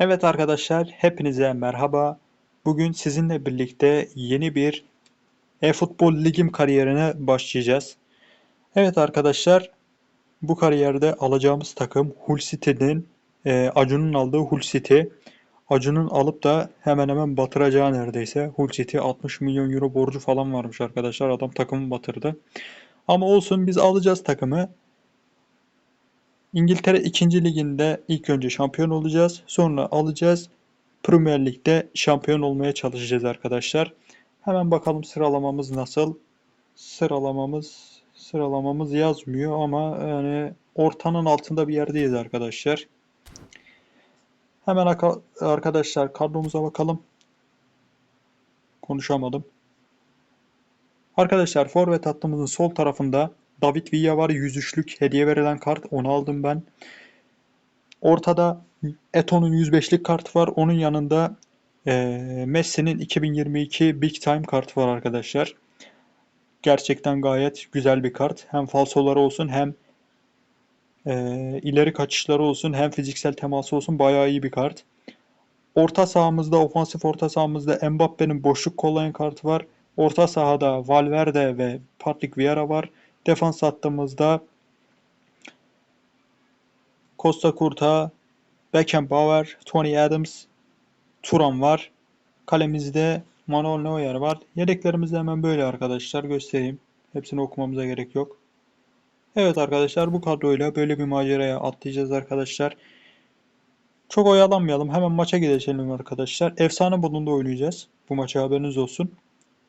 Evet arkadaşlar, hepinize merhaba. Bugün sizinle birlikte yeni bir e-futbol ligim kariyerine başlayacağız. Evet arkadaşlar, bu kariyerde alacağımız takım Hull City'nin e, Acun'un aldığı Hull City. Acun'un alıp da hemen hemen batıracağı neredeyse. Hull City 60 milyon euro borcu falan varmış arkadaşlar. Adam takımı batırdı. Ama olsun biz alacağız takımı. İngiltere 2. Liginde ilk önce şampiyon olacağız. Sonra alacağız. Premier Lig'de şampiyon olmaya çalışacağız arkadaşlar. Hemen bakalım sıralamamız nasıl. Sıralamamız sıralamamız yazmıyor ama yani ortanın altında bir yerdeyiz arkadaşlar. Hemen arkadaşlar kadromuza bakalım. Konuşamadım. Arkadaşlar forvet hattımızın sol tarafında David Villa var. 103'lük hediye verilen kart. Onu aldım ben. Ortada Eto'nun 105'lik kartı var. Onun yanında eee, Messi'nin 2022 Big Time kartı var arkadaşlar. Gerçekten gayet güzel bir kart. Hem falsoları olsun hem eee, ileri kaçışları olsun hem fiziksel teması olsun bayağı iyi bir kart. Orta sahamızda, ofansif orta sahamızda Mbappe'nin boşluk kollayan kartı var. Orta sahada Valverde ve Patrick Vieira var. Defans hattımızda Costa Curta, Beckenbauer, Tony Adams, Thuram var. Kalemizde Manuel Neuer var. Yedeklerimiz de hemen böyle arkadaşlar. Göstereyim. Hepsini okumamıza gerek yok. Evet arkadaşlar bu kadroyla böyle bir maceraya atlayacağız arkadaşlar. Çok oyalanmayalım. Hemen maça geçelim arkadaşlar. Efsane modunda oynayacağız. Bu maça haberiniz olsun.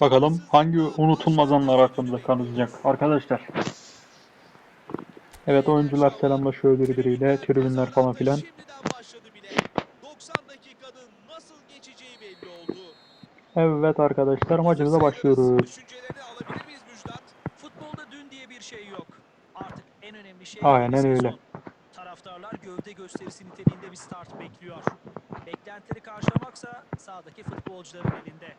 Bakalım hangi unutulmaz anlar aklımıza kalacak arkadaşlar. Evet oyuncular selamlaşıyor birbiriyle, tribünler falan filan. Dakikanın nasıl geçeceği belli oldu. Evet arkadaşlar maçımıza başlıyoruz. Düşüncelerini alabilir miyiz Müjdat? Futbolda dün diye bir şey yok. Artık en önemli şey Aynen öyle. Taraftarlar gövde gösterisi niteliğinde bir start bekliyor. Beklentileri karşılamaksa sahadaki futbolcuların elinde.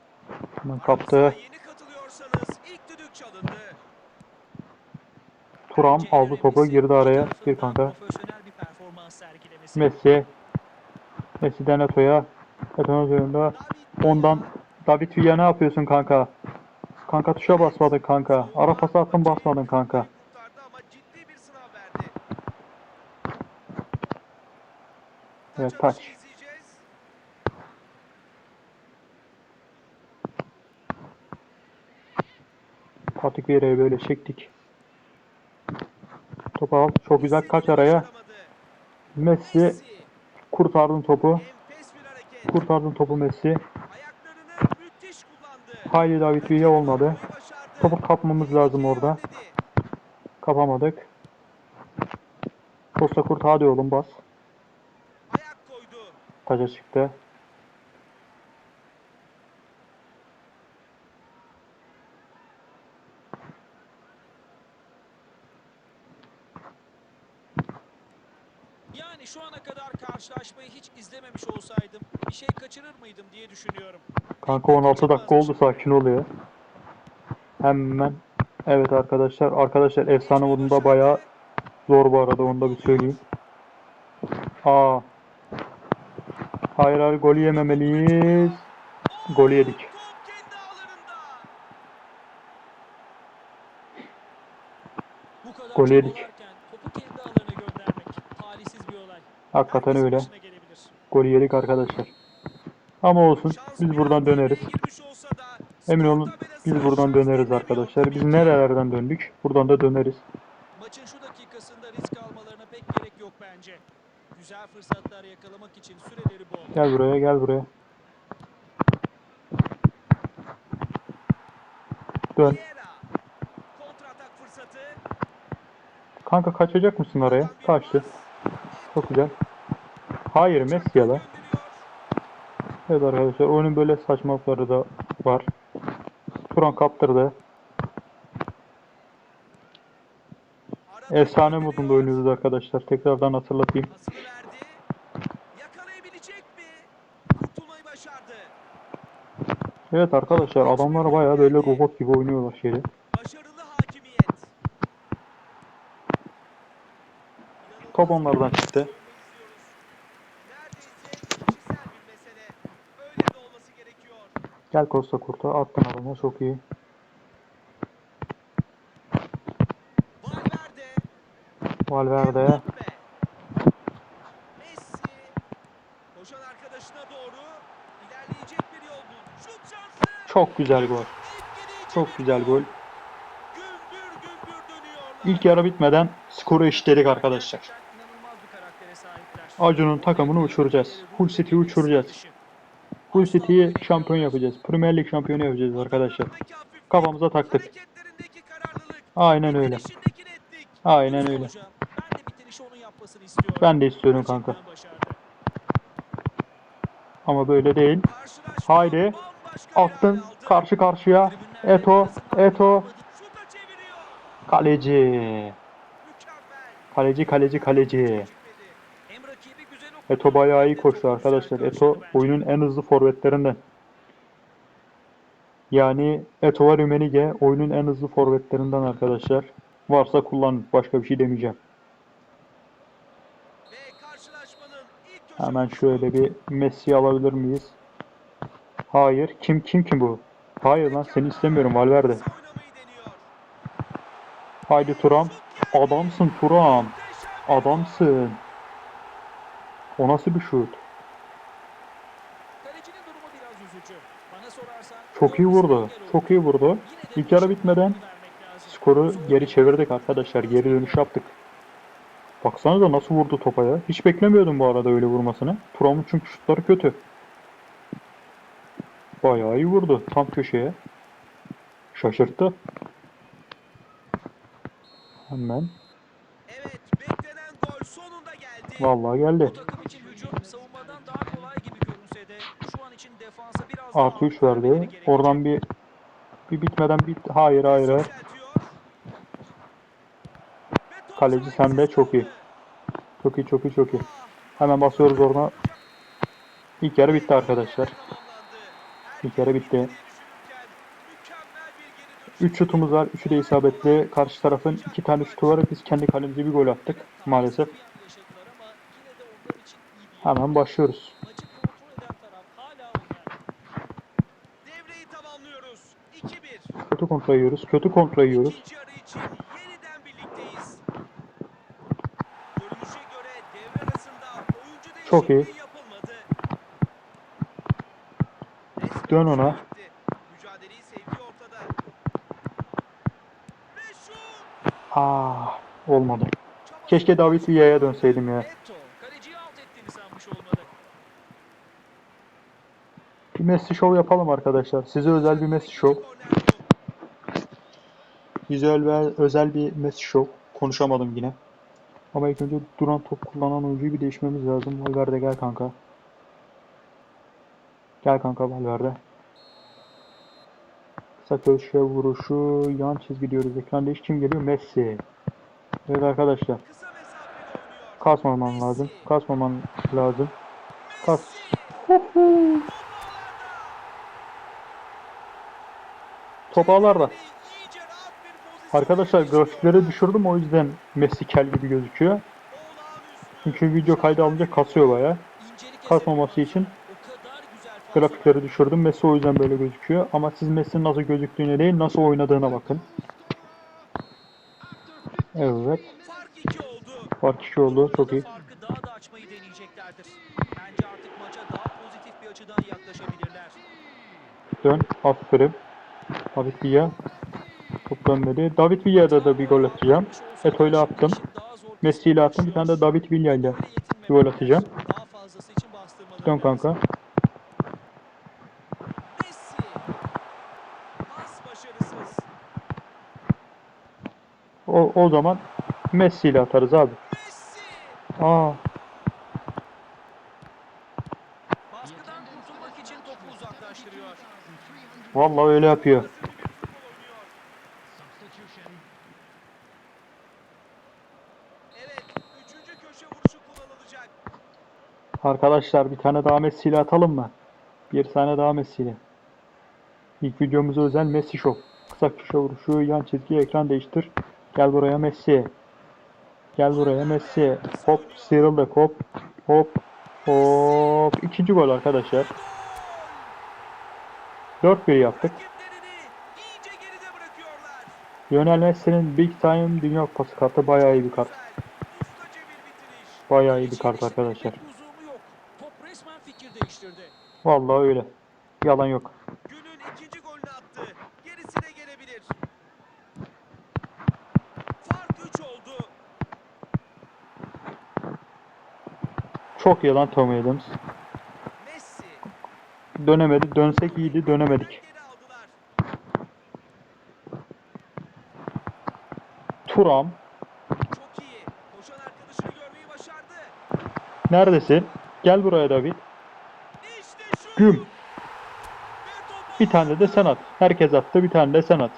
Hemen Aramıza kaptı. Yeni katılıyorsanız ilk düdük çalındı. Turam aldı topu girdi araya. kanka. Bir sergilemesi. Messi. Messi'den Eto'ya. Eto'nun üzerinde. Ondan David Villa ne yapıyorsun kanka? Kanka tuşa basmadın kanka. Ara pası attın basmadın kanka. bir. Evet, Taç. Patrick Vieira'yı böyle çektik. Topu al. Çok güzel kaç araya. Messi. Kurtardın topu. Kurtardın topu Messi. Haydi David Villa olmadı. Topu kapmamız lazım orada. Kapamadık. Costa Kurt hadi oğlum bas. Taca çıktı. Yani şu ana kadar karşılaşmayı hiç izlememiş olsaydım bir şey kaçırır mıydım diye düşünüyorum. Kanka 16 dakika oldu sakin ol ya. Hemen. Evet arkadaşlar. Arkadaşlar efsane modunda bayağı zor bu arada onu da bir söyleyeyim. Aa. Hayır hayır golü yememeliyiz. Golü yedik. Top kendi ağlarında. Bu kadar Gol yedik. Hakikaten öyle. Golü yedik arkadaşlar. Ama olsun. Biz buradan an döneriz. Emin olun biz buradan döneriz arkadaşlar. Biz nerelerden döndük? Buradan da döneriz. Maçın şu dakikasında risk almalarına pek gerek yok bence. Güzel fırsatlar yakalamak için süreleri bol. Gel buraya gel buraya. Dön. Kanka kaçacak mısın oraya? Kaçtı. Çok güzel. Hayır Messi ya da. Evet arkadaşlar oyunun böyle saçmalıkları da var. Turan kaptırdı. Efsane modunda oynuyoruz arkadaşlar. Tekrardan hatırlatayım. Evet arkadaşlar adamlar bayağı böyle robot gibi oynuyorlar şeyi. Başarılı hakimiyet. Top onlardan çıktı. Neredeyse kişisel bir mesele. Öyle de olması gerekiyor. Gel Costa Kurta attın adama çok iyi. Valverde. Çok güzel gol. Çok güzel gol. İlk yarı bitmeden skoru eşitledik arkadaşlar. Gerçekten inanılmaz bir karaktere sahipler. Acun'un takımını uçuracağız. Hull City'yi uçuracağız. Hull City'yi şampiyon yapacağız. Premier Lig şampiyonu yapacağız arkadaşlar. Kafamıza taktık. Aynen öyle. Aynen öyle. Ben de istiyorum. Kanka. Ama böyle değil. Haydi. Attın. Karşı karşıya. Eto. Eto. Kaleci. Kaleci kaleci kaleci. Çıkmadı. Hem rakibi güzel okudu, Eto bayağı iyi koştu arkadaşlar. Eto oyunun en hızlı forvetlerinden. Yani Eto var Rumenige oyunun en hızlı forvetlerinden arkadaşlar. Varsa kullanın. Başka bir şey demeyeceğim. Hemen şöyle bir Messi alabilir miyiz? Hayır. Kim kim kim bu? Hayır lan seni istemiyorum Valverde. Haydi Turam. Adamsın Turam. Adamsın. O nasıl bir şut? Çok iyi vurdu. Çok iyi vurdu. İlk yarı bitmeden skoru geri çevirdik arkadaşlar. Geri dönüş yaptık. Baksanıza nasıl vurdu topa ya. Hiç beklemiyordum bu arada öyle vurmasını. Turam'ın çünkü şutları kötü. Bayağı iyi vurdu. Tam köşeye. Şaşırttı. Hemen. Evet beklenen gol sonunda geldi. Vallahi geldi. Artı 3 ağırlık vermeleri verdi. Oradan bir bir bitmeden bit. Hayır hayır Kaleci sende çok iyi. Çok iyi çok iyi çok iyi. Hemen basıyoruz oradan. İlk yarı bitti arkadaşlar. İlk yarı bitti. 3 şutumuz var. 3'ü de isabetli. Karşı tarafın 2 tane şutu var. Biz kendi kalemize bir gol attık. Maalesef. Bir an yaşadılar ama yine de onlar için iyi bir Hemen başlıyoruz. Maçı kontrol eden taraf hala onlar. Devreyi tamamlıyoruz. 2-1. Kötü kontra yiyoruz. Kötü kontra yiyoruz. Çok iyi. Dön ona. şut! Ah olmadı. Keşke David Villa'ya dönseydim ya. Bir Messi Show yapalım arkadaşlar. Size özel bir Messi Show. Ve özel bir Messi Show. Konuşamadım yine. Ama ilk önce duran top kullanan oyuncuyu bir değişmemiz lazım. Valverde gel kanka. Gel kanka Valverde. Kısa köşe vuruşu. Yan çizgi diyoruz. Ekranda hiç kim geliyor? Messi. Evet arkadaşlar. Kasmaman lazım. Kasmaman lazım. Kas. Messi. Huhu. Arkadaşlar grafikleri düşürdüm o yüzden Messi kel gibi gözüküyor. Çünkü video kaydı alınca kasıyor baya. Kasmaması için grafikleri düşürdüm. Messi o yüzden böyle gözüküyor. Ama siz Messi'nin nasıl gözüktüğüne değil nasıl oynadığına bakın. Evet. Fark iki oldu. Fark 2 oldu. Çok iyi. Dön. Aferin. David Villa. Top dönmedi. David Villa'da da bir gol atacağım. Eto'yla attım. Messi ile attım. Bir tane de David Villa ile gol atacağım. Dön kanka. O, o zaman Messi ile atarız abi. Aa, vallahi öyle yapıyor. Hazır bir futbol oynuyor. Evet, üçüncü köşe vuruşu kullanılacak. Arkadaşlar bir tane daha Messi ile atalım mı? Bir tane daha Messi ile. İlk videomuza özel Messi Show. Kısa köşe vuruşu, yan çizgi, ekran değiştir. Gel buraya Messi. Gel buraya Messi. Hop sıyrıldık hop. Hop. Hop. İkinci gol arkadaşlar. Gol! 4-1 yaptık. Lionel Messi'nin Big Time Dünya Kupası kartı bayağı iyi bir kart. Bayağı iyi bir kart arkadaşlar. Vallahi öyle. Yalan yok. Günün ikinci golünü attı. Gerisi de gelebilir. Fark 3 oldu. Çok iyi lan Tom Adams. Messi. Dönemedi. Dönsek iyiydi. Dönemedik. Geri aldılar. Turam. Çok iyi. Koşan arkadaşını görmeyi başardı. Neredesin? Gel buraya David. Güm. Bir tane de sen at. Herkes attı. Bir tane de sen at.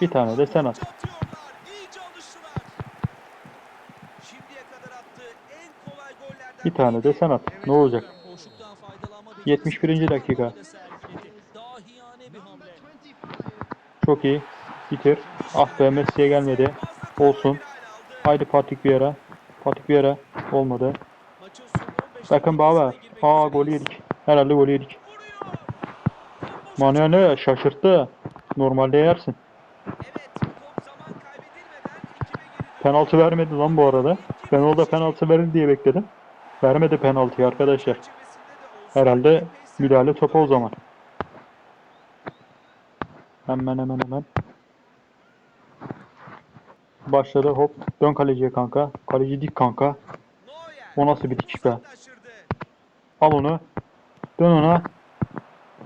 Bir tane de sen at. Bir tane de sen at. Ne olacak? Boşluktan faydalanma 71. dakika. Çok iyi. Bitir. Ah be Messi'ye gelmedi. Olsun. Haydi Patrick Vieira. Patrick Vieira. Olmadı. Maçın son 15 Bakın Bauer. Üzereyiz. golü yedik. Herhalde golü yedik. Manuel ne? Şaşırttı. Normalde yersin. Penaltı vermedi lan bu arada. Ben orada penaltı verir diye bekledim. Vermedi penaltıyı arkadaşlar. Herhalde müdahale topu o zaman. Hemen hemen hemen. Başladı hop. Dön kaleciye kanka. Kaleci dik kanka. O nasıl bir dikiş be? Al onu. Dön ona.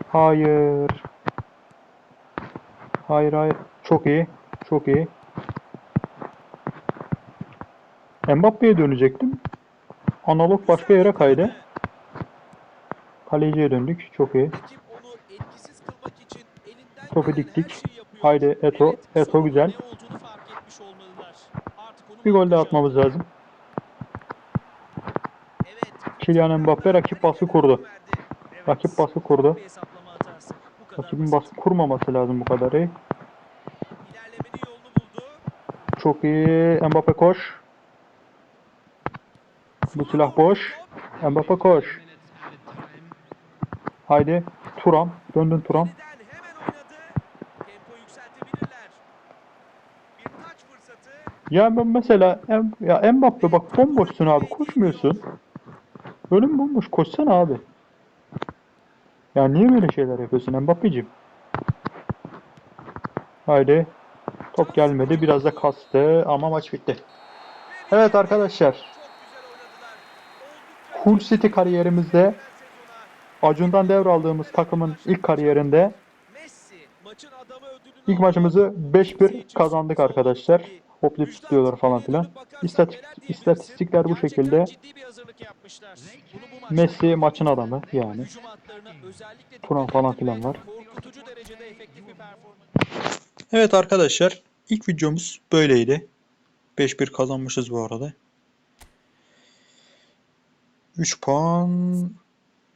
Hayır. Hayır hayır. Çok iyi. Çok iyi. Mbappe'ye dönecektim. Analog başka yere kaydı. Kaleciye döndük. Çok iyi. Topu diktik. Haydi Eto. Eto güzel. Bir gol daha atmamız lazım. Kylian Mbappe rakip baskı kurdu. Rakip baskı kurdu. Rakibin baskı kurmaması lazım bu kadar iyi. Çok iyi. Mbappe koş. Bu silah boş. Mbappe koş. Haydi. Turam. Döndün Turam. Ya ben mesela ya Mbappe bak bomboşsun abi koşmuyorsun. Önüm bomboş koşsana abi. Ya niye böyle şeyler yapıyorsun Mbappe'cim? Haydi. Top gelmedi biraz da kastı ama maç bitti. Evet arkadaşlar. Hull City kariyerimizde. Acun'dan devraldığımız takımın ilk kariyerinde ilk maçımızı 5-1 Seyirci kazandık arkadaşlar. Hoplayıp tutuyorlar falan filan. İstatik, istatistikler bu şekilde. ciddi bir hazırlık yapmışlar. Bunu bu maçta Messi maçın adamı yani. Turan falan filan var. Korkutucu derecede efektif bir performans. Evet arkadaşlar ilk videomuz böyleydi. 5-1 kazanmışız bu arada. 3 puan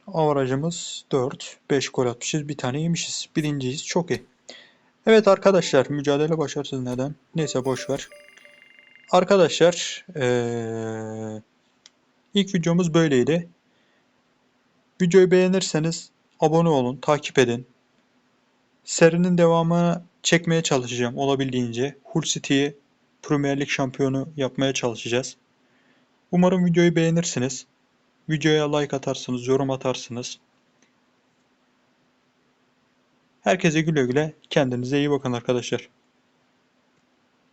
avarajımız 4. 5 gol atmışız. Bir tane yemişiz. Birinciyiz. Çok iyi. Evet arkadaşlar mücadele başarısız neden? Neyse boş ver. Arkadaşlar eee, ilk videomuz böyleydi. Videoyu beğenirseniz abone olun, takip edin. Serinin devamını çekmeye çalışacağım olabildiğince. Hull City'yi Premier Lig şampiyonu yapmaya çalışacağız. Umarım videoyu beğenirsiniz. Videoya like atarsınız, yorum atarsınız. Herkese güle güle. Kendinize iyi bakın arkadaşlar.